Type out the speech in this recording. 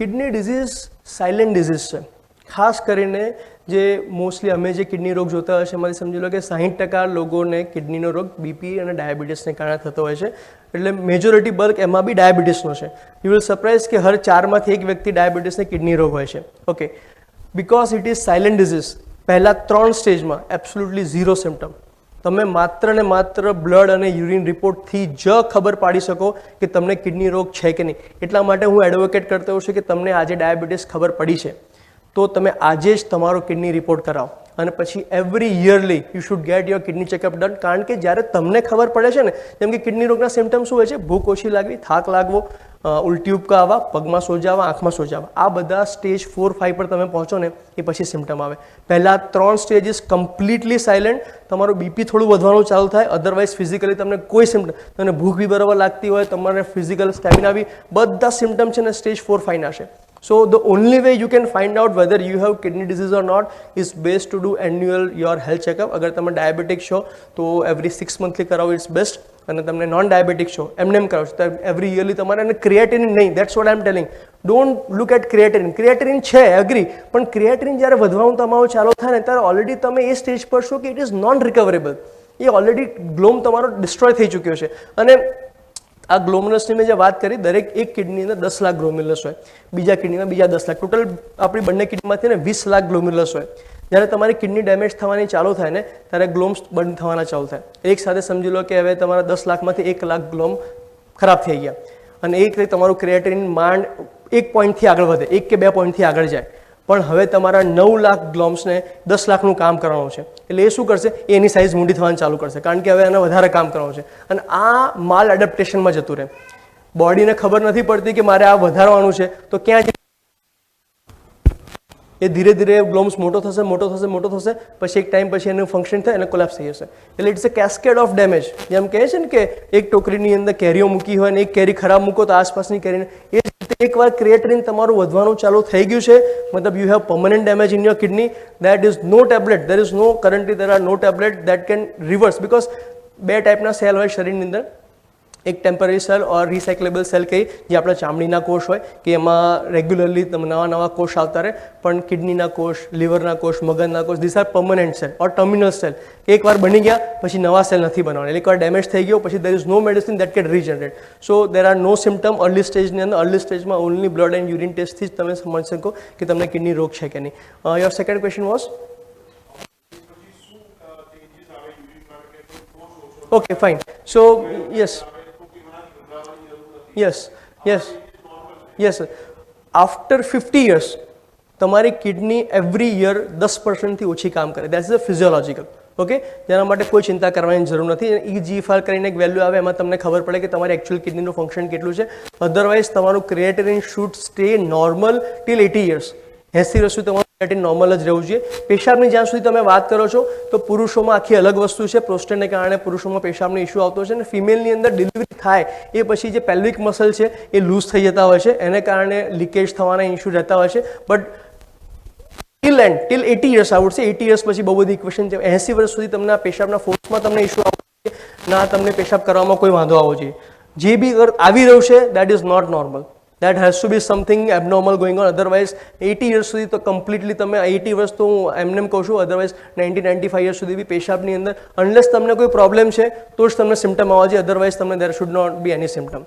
Kidney disease silent disease છે. ખાસ કરીને જે મોસ્ટલી અમે જે કિડની રોગ જોતા હોય છે, એમાંથી સમજી લો કે સાહીઠ ટકા લોકોને કિડનીનો રોગ બીપી અને ડાયાબિટીસને કારણે થતો હોય છે. એટલે મેજોરિટી બલ્ક એમાં બી ડાયાબિટીસનો છે. યુ વિલ સરપ્રાઇઝ કે હર ચારમાંથી એક વ્યક્તિ ડાયાબિટીસને કિડની રોગ હોય છે. Okay because it is silent disease પહેલાં ત્રણ સ્ટેજમાં એબ્સોલ્યુટલી ઝીરો સિમ્ટમ તમે માત્ર ને માત્ર બ્લડ અને યુરિન રિપોર્ટથી જ ખબર પાડી શકો કે તમને કિડની રોગ છે કે નહીં. એટલા માટે હું એડવોકેટ કરતો હોઉં છું કે તમને આજે ડાયાબિટીસ ખબર પડી છે. તો તમે આજે જ તમારો કિડની રિપોર્ટ કરાવો. અને પછી every yearly you should get your kidney checkup done કારણ કે જ્યારે તમને ખબર પડે છે ને, જેમ કે કિડની રોગના સિમ્ટમ શું હોય છે? ભૂખ ઓછી લાગવી, થાક લાગવો ઉલટી ઉપકા આવવા પગમાં સોજાવા, આંખમાં સોજાવા. આ બધા સ્ટેજ ફોર ફાઇવ પર તમે પહોંચો ને, એ પછી સિમ્ટમ આવે. પહેલાં ત્રણ સ્ટેજીસ કમ્પ્લીટલી સાયલેન્ટ તમારું બીપી થોડું વધવાનું ચાલુ થાય. અધરવાઇઝ ફિઝિકલી તમને કોઈ સિમ્ટમ તમને ભૂખ બી બરાબર લાગતી હોય, તમારે ફિઝિકલ સ્ટેમિના બી, બધા સિમ્ટમ છે ને સ્ટેજ ફોર ફાઇવના છે. So, the only way you can find out whether you have kidney disease or not is best to do annual, your health checkup. અગર તમે ડાયાબિટિક છો તો એવરી સિક્સ મંથલી કરાવો it's best અને તમને non ડાયાબિટિક છો એમને એમ કરાવો છો તો એવરી યરલી તમારે અને ક્રિએટિન નહીં that's what I am telling don't look at creatinine creatinine છે એગ્રી પણ ક્રિએટરિન જ્યારે વધવાનું તમારું ચાલુ થાય ને, ત્યારે ઓલરેડી તમે એ સ્ટેજ પર છો કે ઇટ ઇઝ નોન રિકવરેબલ એ ઓલરેડી ગ્લોમ તમારો ડિસ્ટ્રોય થઈ ચૂક્યો છે. અને આ ગ્લોમ્યુલસની મેં જે વાત કરી, દરેક એક કિડની અંદર દસ લાખ ગ્લોમ્યુલસ હોય. બીજા કિડનીમાં બીજા દસ લાખ. ટોટલ આપણી બંને કિડનીમાંથી ને વીસ લાખ ગ્લોમ્યુલસ હોય. જ્યારે તમારી કિડની ડેમેજ થવાની ચાલુ થાય ને, ત્યારે ગ્લોમ્સ બંધ થવાના ચાલુ થાય. એક સાથે સમજી લો કે હવે તમારા દસ લાખમાંથી એક લાખ ગ્લોમ ખરાબ થઈ ગયા. અને એક રીતે તમારું ક્રિએટિન માંડ એક પોઈન્ટથી આગળ વધે. એક કે બે પોઈન્ટથી આગળ જાય. પણ હવે તમારા નવ લાખ ગ્લોમ્સને દસ લાખનું કામ કરવાનું છે. એટલે એ શું કરશે? એની સાઇઝ મોટી થવાનું ચાલુ કરશે. કારણ કે હવે એને વધારે કામ કરવાનું છે. અને આ માલ એડપ્ટેશનમાં જતું રહે. બોડીને ખબર નથી પડતી કે મારે આ વધારવાનું છે. તો ક્યાં એ ધીરે ધીરે ગ્લોમ્સ મોટો થશે મોટો થશે મોટો થશે. પછી એક ટાઈમ પછી એનું ફંક્શન થાય અને કોલેપ્સ થઈ જશે. એટલે it's a cascade of damage જેમ કહે છે ને કે એક ટોકરીની અંદર કેરીઓ મૂકી હોય અને એક કેરી ખરાબ મૂકો તો આસપાસની કેરીને એ એકવાર ક્રિએટરીન તમારું વધવાનું ચાલુ થઈ ગયું છે. મતલબ you have permanent damage in your kidney that is no tablet there is no currently there are no tablet that can reverse because બે ટાઈપના સેલ હોય શરીરની અંદર. એક temporary cell or recyclable cell કહી જે આપણા ચામડીના કોષ હોય, કે એમાં રેગ્યુલરલી નવા નવા કોષ આવતા રહે, પણ કિડનીના કોષ, લીવરના કોષ, મગજના કોષ these are permanent cell or terminal cell એકવાર બની ગયા, પછી નવા સેલ નથી બનાવવાના એટલે એકવાર ડેમેજ થઈ ગયો, પછી there is no medicine that can regenerate so there are no symptom early સ્ટેજની અંદર. અર્લી સ્ટેજમાં ઓનલી બ્લડ એન્ડ યુરિન ટેસ્ટથી જ તમે સમજી શકો કે તમને કિડની રોગ છે કે નહીં. Your second question was okay fine so yes yes yes yes after fifty years તમારી કિડની એવરી યર દસ પર્સન્ટથી ઓછી કામ કરે. That is a physiological okay જેના માટે કોઈ ચિંતા કરવાની જરૂર નથી. ઈ જીફાર કરીને એક વેલ્યુ આવે, એમાં તમને ખબર પડે કે તમારી એકચ્યુઅલ કિડનીનું ફંક્શન કેટલું છે. અધરવાઇઝ તમારું creatinine should stay normal till eighty years એસી વર્ષ તમારું ક્રિએટિન નોર્મલ જ રહેવું જોઈએ. પેશાબની જ્યાં સુધી તમે વાત કરો છો, તો પુરુષોમાં આખી અલગ વસ્તુ છે. પ્રોસ્ટેટને કારણે પુરુષોમાં પેશાબનો ઇસ્યુ આવતો છે અને ફિમેલની અંદર ડિલિવરી થાય, એ પછી જે પેલ્વિક મસલ છે, એ લૂઝ થઈ જતા હોય છે. એને કારણે લીકેજ થવાના ઇસ્યુ રહેતા હોય છે. But till and till eighty years out છે એટી યર્સ પછી બહુ બધી ઇક્વેશન છે. એસી વર્ષ સુધી તમને આ પેશાબના ફોર્સમાં તમને ઇસ્યુ આવવો જોઈએ. ના, તમને પેશાબ કરવામાં કોઈ વાંધો આવવો જોઈએ. જે બી આવી રહ્યું છે that is not normal that has to be something abnormal going on otherwise eighty years સુધી તો કમ્પ્લીટલી તમે એટી વર્ષ તો હું એમને એમ કહું છું otherwise ninety ninety five years સુધી બી પેશાબની અંદર અનલેસ તમને કોઈ પ્રોબ્લેમ છે, તો જ તમને સિમ્ટમ આવવા જોઈએ. અધરવાઇઝ તમને there should not be any symptom